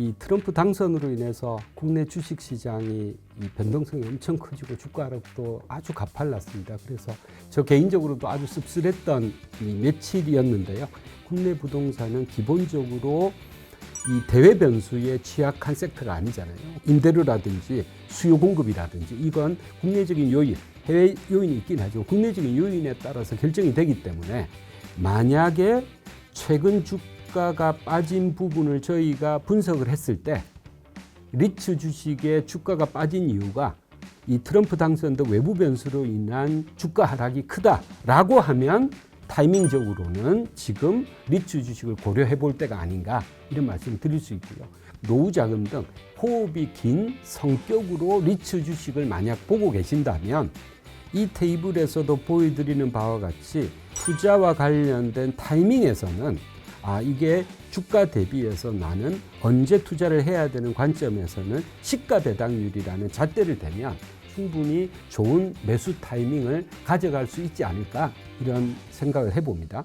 이 트럼프 당선으로 인해서 국내 주식 시장이 이 변동성이 엄청 커지고 주가 하락도 아주 가팔랐습니다. 그래서 저 개인적으로도 아주 씁쓸했던 이 며칠이었는데요. 국내 부동산은 기본적으로 이 대외 변수에 취약한 섹터가 아니잖아요. 임대료라든지 수요 공급이라든지 이건 국내적인 요인, 해외 요인이 있긴 하지만 국내적인 요인에 따라서 결정이 되기 때문에 만약에 최근 주가 가 빠진 부분을 저희가 분석을 했을 때 리츠 주식의 주가가 빠진 이유가 이 트럼프 당선 등 외부 변수로 인한 주가 하락이 크다라고 하면 타이밍적으로는 지금 리츠 주식을 고려해 볼 때가 아닌가 이런 말씀 을 드릴 수 있고요. 노후 자금 등 호흡이 긴 성격으로 리츠 주식을 만약 보고 계신다면 이 테이블에서도 보여드리는 바와 같이 투자와 관련된 타이밍에서는 아 이게 주가 대비해서 나는 언제 투자를 해야 되는 관점에서는 시가 배당률이라는 잣대를 대면 충분히 좋은 매수 타이밍을 가져갈 수 있지 않을까 이런 생각을 해봅니다.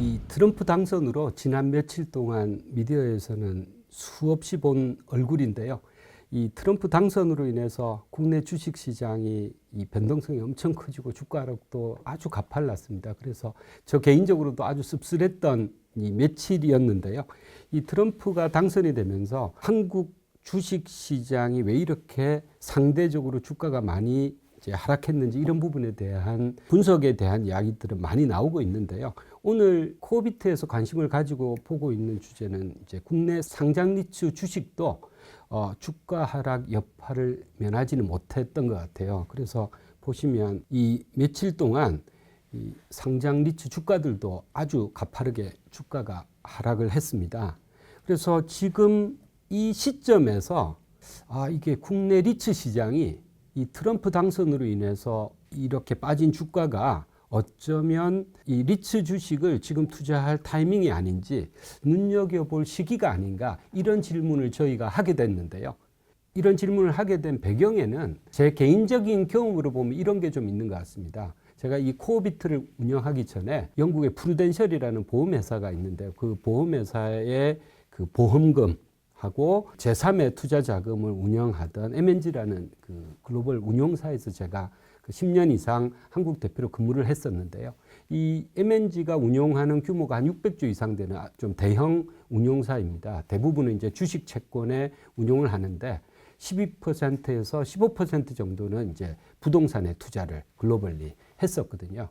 이 트럼프 당선으로 지난 며칠 동안 미디어에서는 수없이 본 얼굴인데요. 이 트럼프 당선으로 인해서 국내 주식 시장이 이 변동성이 엄청 커지고 주가 하락도 아주 가팔랐습니다. 그래서 저 개인적으로도 아주 씁쓸했던 이 며칠이었는데요. 이 트럼프가 당선이 되면서 한국 주식 시장이 왜 이렇게 상대적으로 주가가 많이 하락했는지 이런 부분에 대한 분석에 대한 이야기들은 많이 나오고 있는데요. 오늘 코비트에서 관심을 가지고 보고 있는 주제는 이제 국내 상장 리츠 주식도 어, 주가 하락 여파를 면하지는 못했던 것 같아요. 그래서 보시면 이 며칠 동안 이 상장 리츠 주가들도 아주 가파르게 주가가 하락을 했습니다. 그래서 지금 이 시점에서 아, 이게 국내 리츠 시장이 이 트럼프 당선으로 인해서 이렇게 빠진 주가가 어쩌면 이 리츠 주식을 지금 투자할 타이밍이 아닌지 눈여겨볼 시기가 아닌가 이런 질문을 저희가 하게 됐는데요. 이런 질문을 하게 된 배경에는 제 개인적인 경험으로 보면 이런 게 좀 있는 것 같습니다. 제가 이 코어비트를 운영하기 전에 영국의 프루덴셜이라는 보험회사가 있는데 그 보험회사의 그 보험금 하고 제3의 투자 자금을 운영하던 MNG라는 그 글로벌 운용사에서 제가 그 10년 이상 한국 대표로 근무를 했었는데요. 이 MNG가 운용하는 규모가 한 600조 이상 되는 아- 좀 대형 운용사입니다. 대부분은 이제 주식 채권에 운용을 하는데 12%에서 15% 정도는 이제 부동산에 투자를 글로벌리 했었거든요.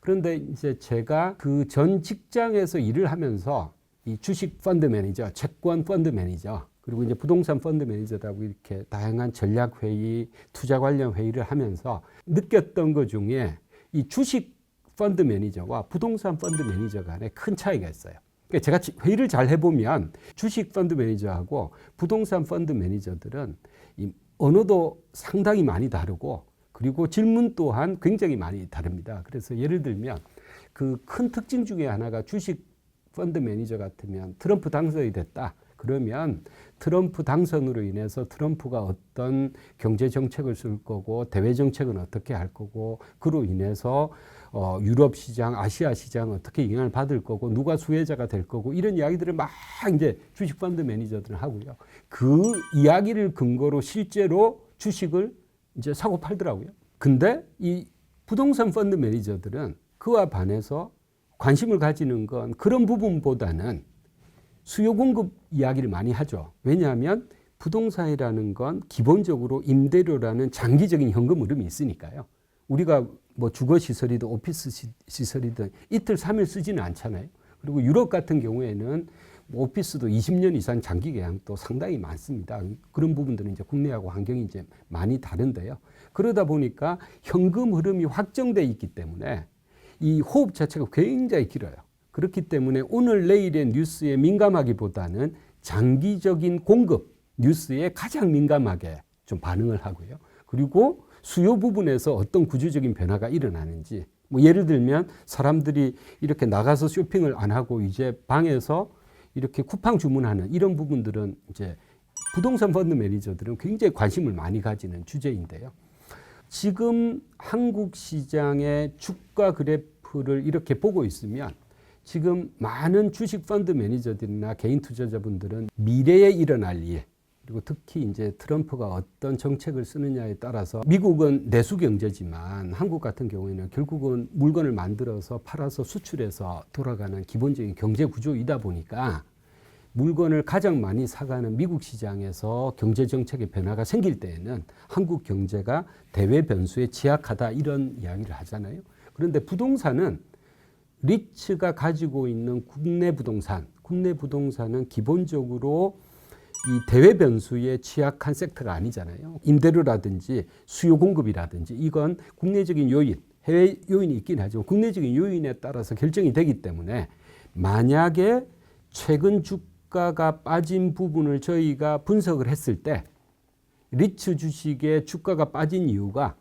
그런데 이제 제가 그 전 직장에서 일을 하면서 이 주식 펀드 매니저, 채권 펀드 매니저, 그리고 이제 부동산 펀드 매니저라고 이렇게 다양한 전략 회의, 투자 관련 회의를 하면서 느꼈던 것 중에 이 주식 펀드 매니저와 부동산 펀드 매니저 간에 큰 차이가 있어요. 그러니까 제가 지- 회의를 잘 해보면 주식 펀드 매니저하고 부동산 펀드 매니저들은 이 언어도 상당히 많이 다르고 그리고 질문 또한 굉장히 많이 다릅니다. 그래서 예를 들면 그 큰 특징 중에 하나가 주식 펀드 매니저 같으면 트럼프 당선이 됐다. 그러면 트럼프 당선으로 인해서 트럼프가 어떤 경제 정책을 쓸 거고 대외 정책은 어떻게 할 거고 그로 인해서 어, 유럽 시장, 아시아 시장 어떻게 영향을 받을 거고 누가 수혜자가 될 거고 이런 이야기들을 막 이제 주식 펀드 매니저들은 하고요. 그 이야기를 근거로 실제로 주식을 이제 사고 팔더라고요. 근데 이 부동산 펀드 매니저들은 그와 반해서 관심을 가지는 건 그런 부분보다는 수요 공급 이야기를 많이 하죠. 왜냐하면 부동산이라는 건 기본적으로 임대료라는 장기적인 현금 흐름이 있으니까요. 우리가 뭐 주거 시설이든 오피스 시- 시설이든 이틀 삼일 쓰지는 않잖아요. 그리고 유럽 같은 경우에는 뭐 오피스도 20년 이상 장기 계약도 상당히 많습니다. 그런 부분들은 이제 국내하고 환경이 이제 많이 다른데요. 그러다 보니까 현금 흐름이 확정돼 있기 때문에 이 호흡 자체가 굉장히 길어요. 그렇기 때문에 오늘 내일의 뉴스에 민감하기보다는 장기적인 공급 뉴스에 가장 민감하게 좀 반응을 하고요. 그리고 수요 부분에서 어떤 구조적인 변화가 일어나는지 뭐 예를 들면 사람들이 이렇게 나가서 쇼핑을 안 하고 이제 방에서 이렇게 쿠팡 주문하는 이런 부분들은 이제 부동산 펀드 매니저들은 굉장히 관심을 많이 가지는 주제인데요. 지금 한국 시장의 주가 그래프를 이렇게 보고 있으면 지금 많은 주식 펀드 매니저들이나 개인 투자자분들은 미래에 일어날 일 그리고 특히 이제 트럼프가 어떤 정책을 쓰느냐에 따라서 미국은 내수 경제지만 한국 같은 경우에는 결국은 물건을 만들어서 팔아서 수출해서 돌아가는 기본적인 경제 구조이다 보니까 물건을 가장 많이 사가는 미국 시장에서 경제 정책의 변화가 생길 때에는 한국 경제가 대외 변수에 취약하다 이런 이야기를 하잖아요. 그런데 부동산은 리츠가 가지고 있는 국내 부동산, 국내 부동산은 기본적으로 이 대외 변수에 취약한 섹터가 아니잖아요. 임대료라든지 수요 공급이라든지 이건 국내적인 요인, 해외 요인이 있긴 하지만 국내적인 요인에 따라서 결정이 되기 때문에 만약에 최근 주가가 빠진 부분을 저희가 분석을 했을 때 리츠 주식의 주가가 빠진 이유가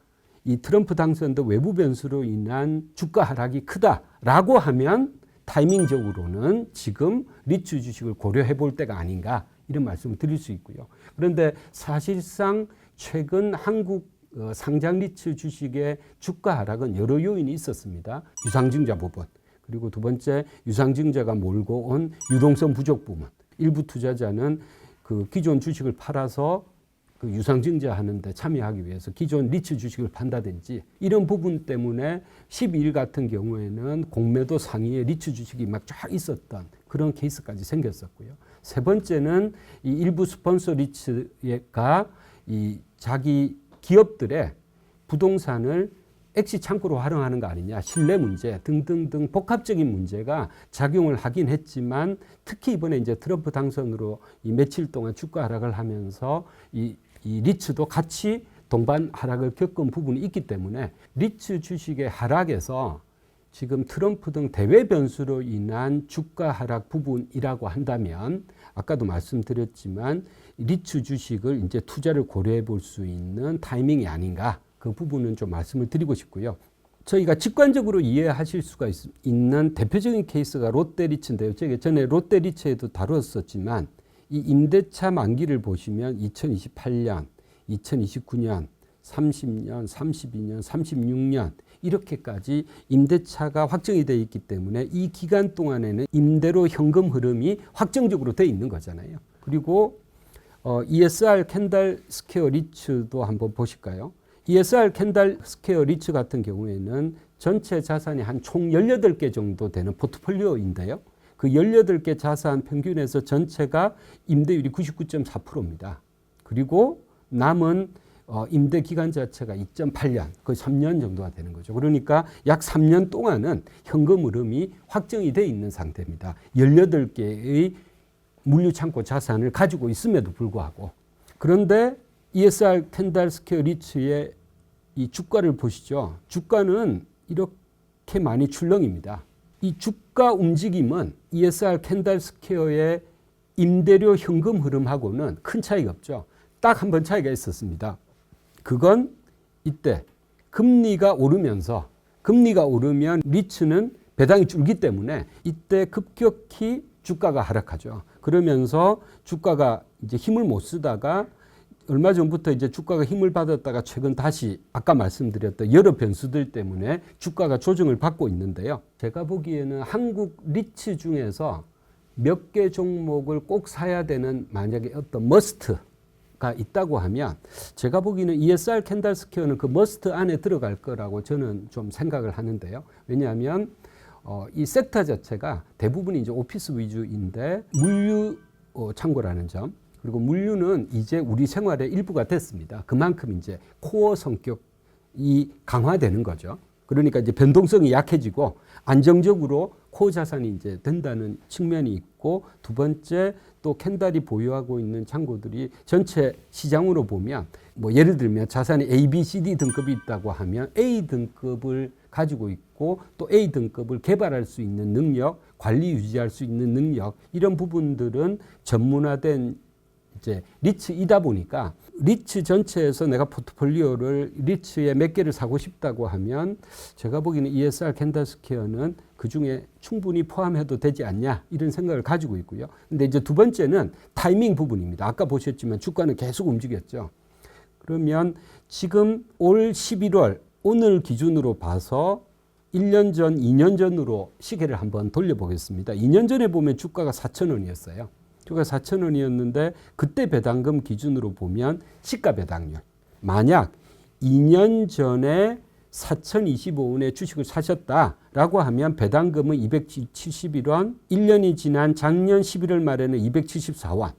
이 트럼프 당선도 외부 변수로 인한 주가 하락이 크다 라고 하면 타이밍적으로는 지금 리츠 주식을 고려해 볼 때가 아닌가 이런 말씀을 드릴 수 있고요. 그런데 사실상 최근 한국 어, 상장 리츠 주식의 주가 하락은 여러 요인이 있었습니다. 유상증자 부분 그리고 두 번째 유상증자가 몰고 온 유동성 부족 부분. 일부 투자자는 그 기존 주식을 팔아서 그 유상증자 하는데 참여하기 위해서 기존 리츠 주식을 판다든지 이런 부분 때문에 12일 같은 경우에는 공매도 상위에 리츠 주식이 막 쫙 있었던 그런 케이스까지 생겼었고요. 세 번째는 이 일부 스폰서 리츠가 이 자기 기업들의 부동산을 액시 창고로 활용하는 거 아니냐, 신뢰 문제 등등등 복합적인 문제가 작용을 하긴 했지만 특히 이번에 이제 트럼프 당선으로 이 며칠 동안 주가 하락을 하면서 이, 이 리츠도 같이 동반 하락을 겪은 부분이 있기 때문에 리츠 주식의 하락에서 지금 트럼프 등 대외 변수로 인한 주가 하락 부분이라고 한다면 아까도 말씀드렸지만 리츠 주식을 이제 투자를 고려해 볼 수 있는 타이밍이 아닌가 그 부분은 좀 말씀을 드리고 싶고요. 저희가 직관적으로 이해하실 수가 있, 는 대표적인 케이스가 롯데리츠인데요. 제가 전에 롯데리츠에도 다뤘었지만 이 임대차 만기를 보시면 2028년, 2029년, 30년, 32년, 36년 이렇게까지 임대차가 확정이 되어 있기 때문에 이 기간 동안에는 임대료 현금 흐름이 확정적으로 되어 있는 거잖아요. 그리고 어, ESR 캔달 스퀘어 리츠도 한번 보실까요? ESR 캔달 스퀘어 리츠 같은 경우에는 전체 자산이 한 총 18개 정도 되는 포트폴리오인데요. 그 18개 자산 평균에서 전체가 임대율이 99.4%입니다. 그리고 남은 어, 임대 기간 자체가 2.8년, 거의 3년 정도가 되는 거죠. 그러니까 약 3년 동안은 현금 흐름이 확정이 돼 있는 상태입니다. 18개의 물류 창고 자산을 가지고 있음에도 불구하고 그런데 ESR 캔달 스퀘어 리츠의 이 주가를 보시죠. 주가는 이렇게 많이 출렁입니다. 이 주가 움직임은 ESR 캔달 스퀘어의 임대료 현금 흐름하고는 큰 차이가 없죠. 딱 한 번 차이가 있었습니다. 그건 이때 금리가 오르면서 금리가 오르면 리츠는 배당이 줄기 때문에 이때 급격히 주가가 하락하죠. 그러면서 주가가 이제 힘을 못 쓰다가 얼마 전부터 이제 주가가 힘을 받았다가 최근 다시 아까 말씀드렸던 여러 변수들 때문에 주가가 조정을 받고 있는데요. 제가 보기에는 한국 리츠 중에서 몇 개 종목을 꼭 사야 되는 만약에 어떤 머스트가 있다고 하면 제가 보기에는 ESR 캔달 스퀘어는 그 머스트 안에 들어갈 거라고 저는 좀 생각을 하는데요. 왜냐하면 어, 이 섹터 자체가 대부분이 이제 오피스 위주인데 물류 어, 창고라는 점 그리고 물류는 이제 우리 생활의 일부가 됐습니다. 그만큼 이제 코어 성격이 강화되는 거죠. 그러니까 이제 변동성이 약해지고 안정적으로 코어 자산이 이제 된다는 측면이 있고 두 번째 또 캔달이 보유하고 있는 창고들이 전체 시장으로 보면 뭐 예를 들면 자산이 A, B, C, D 등급이 있다고 하면 A 등급을 가지고 있고 또 A 등급을 개발할 수 있는 능력, 관리 유지할 수 있는 능력 이런 부분들은 전문화된 이제 리츠이다 보니까 리츠 전체에서 내가 포트폴리오를 리츠에 몇 개를 사고 싶다고 하면 제가 보기에는 ESR 캔달스퀘어는 그 중에 충분히 포함해도 되지 않냐 이런 생각을 가지고 있고요. 근데 이제 두 번째는 타이밍 부분입니다. 아까 보셨지만 주가는 계속 움직였죠. 그러면 지금 올 11월 오늘 기준으로 봐서 1년 전, 2년 전으로 시계를 한번 돌려보겠습니다. 2년 전에 보면 주가가 4,000원이었어요. 주가가 4,000원이었는데 그때 배당금 기준으로 보면 시가 배당률. 만약 2년 전에 4,025원에 주식을 사셨다라고 하면 배당금은 271원, 1년이 지난 작년 11월 말에는 274원.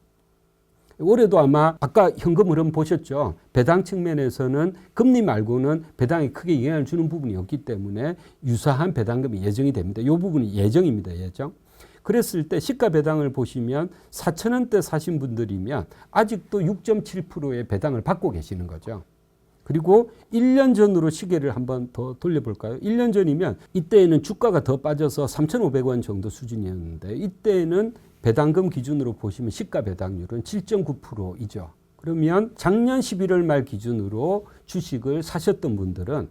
올해도 아마 아까 현금 흐름 보셨죠. 배당 측면에서는 금리 말고는 배당에 크게 영향을 주는 부분이 없기 때문에 유사한 배당금이 예정이 됩니다. 이 부분이 예정입니다. 예정. 그랬을 때 시가 배당을 보시면 4천 원대 사신 분들이면 아직도 6.7%의 배당을 받고 계시는 거죠. 그리고 1년 전으로 시계를 한번 더 돌려볼까요? 1년 전이면 이때에는 주가가 더 빠져서 3,500원 정도 수준이었는데 이때는 배당금 기준으로 보시면 시가 배당률은 7.9%이죠. 그러면 작년 11월 말 기준으로 주식을 사셨던 분들은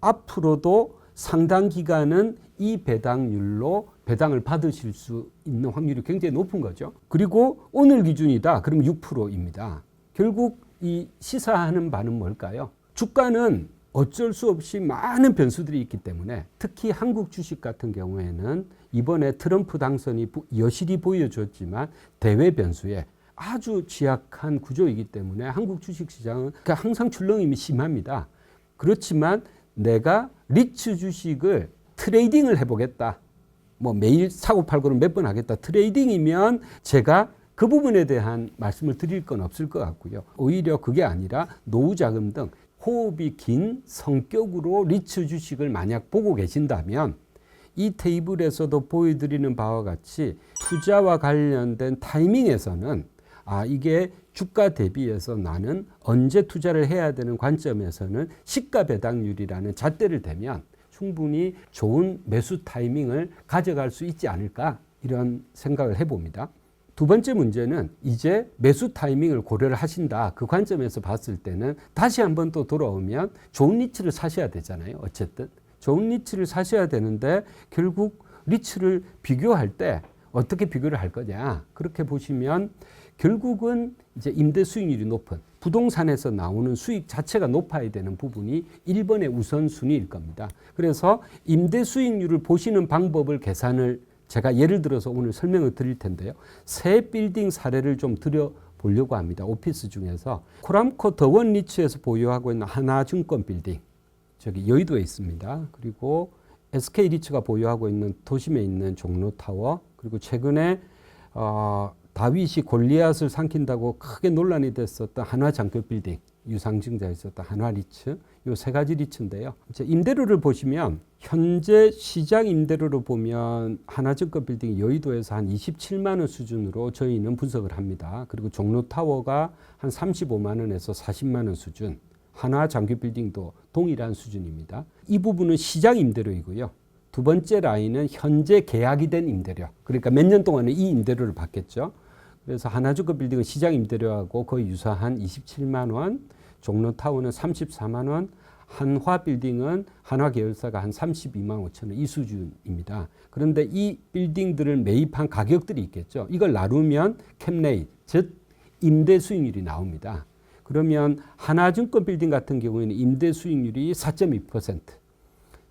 앞으로도 상당 기간은 이 배당률로 배당을 받으실 수 있는 확률이 굉장히 높은 거죠. 그리고 오늘 기준이다. 그럼 6%입니다. 결국 이 시사하는 바는 뭘까요? 주가는 어쩔 수 없이 많은 변수들이 있기 때문에 특히 한국 주식 같은 경우에는 이번에 트럼프 당선이 여실히 보여줬지만 대외 변수에 아주 취약한 구조이기 때문에 한국 주식 시장은 그러니까 항상 출렁임이 심합니다. 그렇지만 내가 리츠 주식을 트레이딩을 해보겠다. 뭐 매일 사고 팔고를 몇 번 하겠다. 트레이딩이면 제가 그 부분에 대한 말씀을 드릴 건 없을 것 같고요. 오히려 그게 아니라 노후 자금 등 호흡이 긴 성격으로 리츠 주식을 만약 보고 계신다면 이 테이블에서도 보여드리는 바와 같이 투자와 관련된 타이밍에서는 아 이게 주가 대비해서 나는 언제 투자를 해야 되는 관점에서는 시가 배당률이라는 잣대를 대면 충분히 좋은 매수 타이밍을 가져갈 수 있지 않을까 이런 생각을 해봅니다. 두 번째 문제는 이제 매수 타이밍을 고려를 하신다. 그 관점에서 봤을 때는 다시 한번 또 돌아오면 좋은 리츠를 사셔야 되잖아요. 어쨌든. 좋은 리츠를 사셔야 되는데 결국 리츠를 비교할 때 어떻게 비교를 할 거냐. 그렇게 보시면 결국은 이제 임대 수익률이 높은 부동산에서 나오는 수익 자체가 높아야 되는 부분이 1번의 우선순위일 겁니다. 그래서 임대 수익률을 보시는 방법을 계산을 제가 예를 들어서 오늘 설명을 드릴 텐데요. 새 빌딩 사례를 좀 드려 보려고 합니다. 오피스 중에서 코람코 더원 리츠에서 보유하고 있는 하나증권 빌딩 저기 여의도에 있습니다. 그리고 SK 리츠가 보유하고 있는 도심에 있는 종로타워 그리고 최근에 어, 다윗이 골리앗을 삼킨다고 크게 논란이 됐었던 한화 장교 빌딩 유상증자에 있었던 한화 리츠 요 세 가지 리츠인데요. 임대료를 보시면 현재 시장 임대료로 보면 하나증권 빌딩 여의도에서 한 27만 원 수준으로 저희는 분석을 합니다. 그리고 종로 타워가 한 35만 원에서 40만 원 수준. 한화 장교 빌딩도 동일한 수준입니다. 이 부분은 시장 임대료이고요. 두 번째 라인은 현재 계약이 된 임대료. 그러니까 몇 년 동안에 이 임대료를 받겠죠. 그래서 하나주거 빌딩은 시장 임대료하고 거의 유사한 27만 원, 종로타워는 34만 원, 한화 빌딩은 한화 계열사가 한 32만 5천 원 이 수준입니다. 그런데 이 빌딩들을 매입한 가격들이 있겠죠. 이걸 나누면 캡레이트, 즉 임대 수익률이 나옵니다. 그러면 하나증권 빌딩 같은 경우에는 임대 수익률이 4.2%,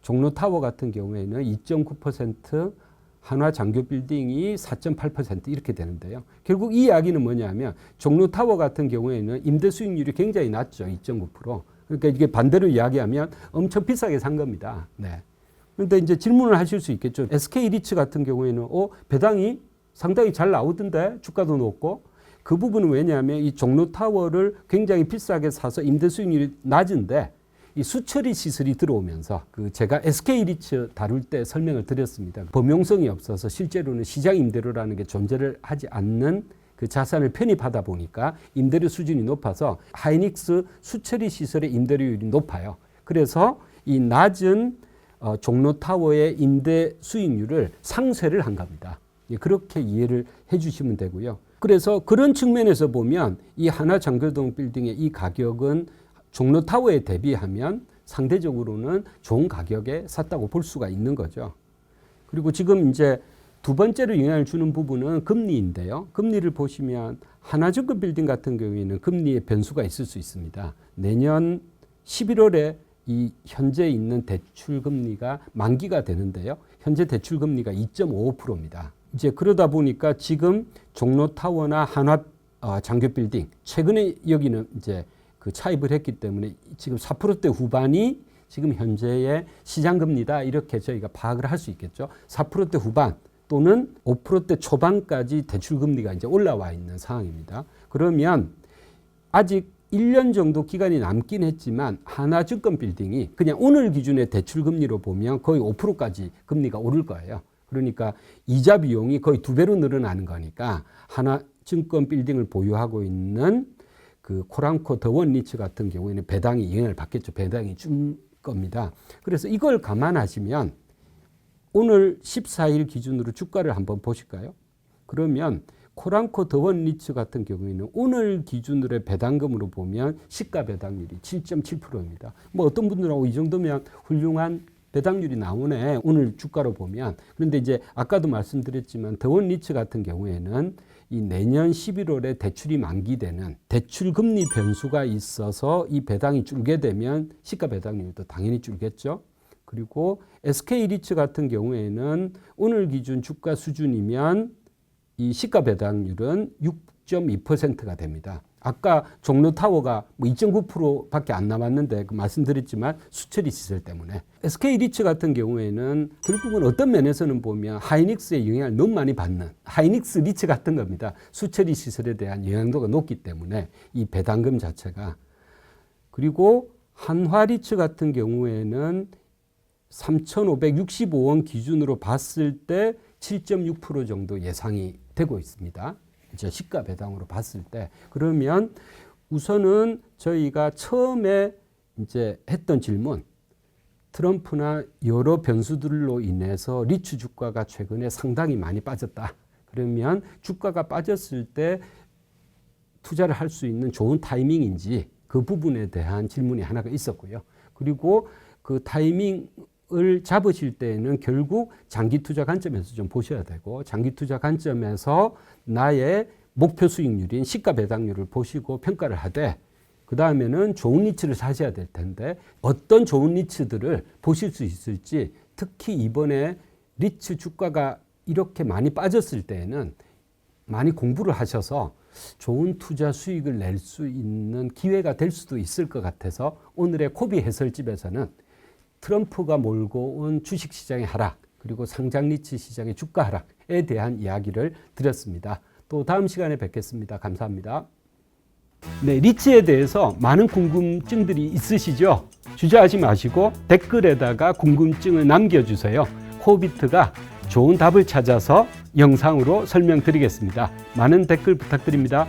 종로타워 같은 경우에는 2.9%, 한화 장교 빌딩이 4.8% 이렇게 되는데요. 결국 이 이야기는 뭐냐면 종로타워 같은 경우에는 임대 수익률이 굉장히 낮죠. 2.9%. 그러니까 이게 반대로 이야기하면 엄청 비싸게 산 겁니다. 네. 그런데 이제 질문을 하실 수 있겠죠. SK 리츠 같은 경우에는 어, 배당이 상당히 잘 나오던데 주가도 높고 그 부분은 왜냐하면 이 종로타워를 굉장히 비싸게 사서 임대 수익률이 낮은데 이 수처리 시설이 들어오면서 그 제가 SK 리츠 다룰 때 설명을 드렸습니다. 범용성이 없어서 실제로는 시장 임대료라는 게 존재를 하지 않는 그 자산을 편입하다 보니까 임대료 수준이 높아서 하이닉스 수처리 시설의 임대료율이 높아요. 그래서 이 낮은 어, 종로 타워의 임대 수익률을 상쇄를 한 겁니다. 예, 그렇게 이해를 해주시면 되고요. 그래서 그런 측면에서 보면 이 하나 장교동 빌딩의 이 가격은 종로타워에 대비하면 상대적으로는 좋은 가격에 샀다고 볼 수가 있는 거죠. 그리고 지금 이제 두 번째로 영향을 주는 부분은 금리인데요. 금리를 보시면 하나증권 빌딩 같은 경우에는 금리의 변수가 있을 수 있습니다. 내년 11월에 이 현재 있는 대출 금리가 만기가 되는데요. 현재 대출 금리가 2.55%입니다. 이제 그러다 보니까 지금 종로 타워나 한화 어, 장교 빌딩 최근에 여기는 이제 그 차입을 했기 때문에 지금 4%대 후반이 지금 현재의 시장 금리다 이렇게 저희가 파악을 할 수 있겠죠. 4%대 후반 또는 5%대 초반까지 대출 금리가 이제 올라와 있는 상황입니다. 그러면 아직 1년 정도 기간이 남긴 했지만 하나증권 빌딩이 그냥 오늘 기준의 대출 금리로 보면 거의 5%까지 금리가 오를 거예요. 그러니까 이자 비용이 거의 두 배로 늘어나는 거니까 하나증권 빌딩을 보유하고 있는 그 코랑코 더원 리츠 같은 경우에는 배당이 영향을 받겠죠. 배당이 줄 겁니다. 그래서 이걸 감안하시면 오늘 14일 기준으로 주가를 한번 보실까요? 그러면 코랑코 더원 리츠 같은 경우에는 오늘 기준으로의 배당금으로 보면 시가 배당률이 7.7%입니다. 뭐 어떤 분들은 어, 이 정도면 훌륭한 배당률이 나오네. 오늘 주가로 보면. 그런데 이제 아까도 말씀드렸지만 더원 리츠 같은 경우에는 이 내년 11월에 대출이 만기되는 대출 금리 변수가 있어서 이 배당이 줄게 되면 시가 배당률도 당연히 줄겠죠. 그리고 SK 리츠 같은 경우에는 오늘 기준 주가 수준이면 이 시가 배당률은 6.2%가 됩니다. 아까 종로 타워가 뭐 2.9%밖에 안 남았는데 그 말씀드렸지만 수처리 시설 때문에 SK 리츠 같은 경우에는 결국은 어떤 면에서는 보면 하이닉스의 영향을 너무 많이 받는 하이닉스 리츠 같은 겁니다. 수처리 시설에 대한 영향도가 높기 때문에 이 배당금 자체가 그리고 한화 리츠 같은 경우에는 3,565원 기준으로 봤을 때 7.6% 정도 예상이 되고 있습니다. 이제 시가 배당으로 봤을 때 그러면 우선은 저희가 처음에 이제 했던 질문 트럼프나 여러 변수들로 인해서 리츠 주가가 최근에 상당히 많이 빠졌다. 그러면 주가가 빠졌을 때 투자를 할 수 있는 좋은 타이밍인지 그 부분에 대한 질문이 하나가 있었고요. 그리고 그 타이밍 을 잡으실 때는 결국 장기 투자 관점에서 좀 보셔야 되고 장기 투자 관점에서 나의 목표 수익률인 시가 배당률을 보시고 평가를 하되 그 다음에는 좋은 리츠를 사셔야 될 텐데 어떤 좋은 리츠들을 보실 수 있을지 특히 이번에 리츠 주가가 이렇게 많이 빠졌을 때에는 많이 공부를 하셔서 좋은 투자 수익을 낼 수 있는 기회가 될 수도 있을 것 같아서 오늘의 코비 해설집에서는 트럼프가 몰고 온 주식 시장의 하락 그리고 상장 리츠 시장의 주가 하락에 대한 이야기를 드렸습니다. 또 다음 시간에 뵙겠습니다. 감사합니다. 네, 리츠에 대해서 많은 궁금증들이 있으시죠? 주저하지 마시고 댓글에다가 궁금증을 남겨주세요. 코비트가 좋은 답을 찾아서 영상으로 설명드리겠습니다. 많은 댓글 부탁드립니다.